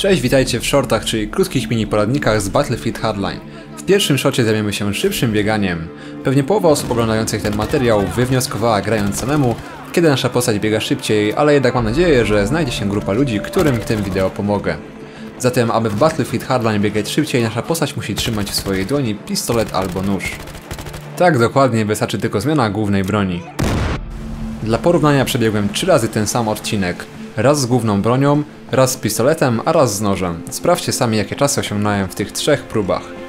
Cześć, witajcie w shortach, czyli krótkich mini poradnikach z Battlefield Hardline. W pierwszym shocie zajmiemy się szybszym bieganiem. Pewnie połowa osób oglądających ten materiał wywnioskowała grając samemu, kiedy nasza postać biega szybciej, ale jednak mam nadzieję, że znajdzie się grupa ludzi, którym w tym wideo pomogę. Zatem, aby w Battlefield Hardline biegać szybciej, nasza postać musi trzymać w swojej dłoni pistolet albo nóż. Tak dokładnie, wystarczy tylko zmiana głównej broni. Dla porównania przebiegłem trzy razy ten sam odcinek. Raz z główną bronią, raz z pistoletem, a raz z nożem. Sprawdźcie sami jakie czasy osiągnąłem w tych trzech próbach.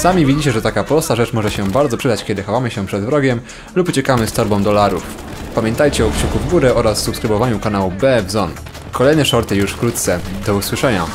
Sami widzicie, że taka prosta rzecz może się bardzo przydać, kiedy chowamy się przed wrogiem lub uciekamy z torbą dolarów. Pamiętajcie o kciuku w górę oraz subskrybowaniu kanału BF Zone. Kolejne shorty już wkrótce. Do usłyszenia.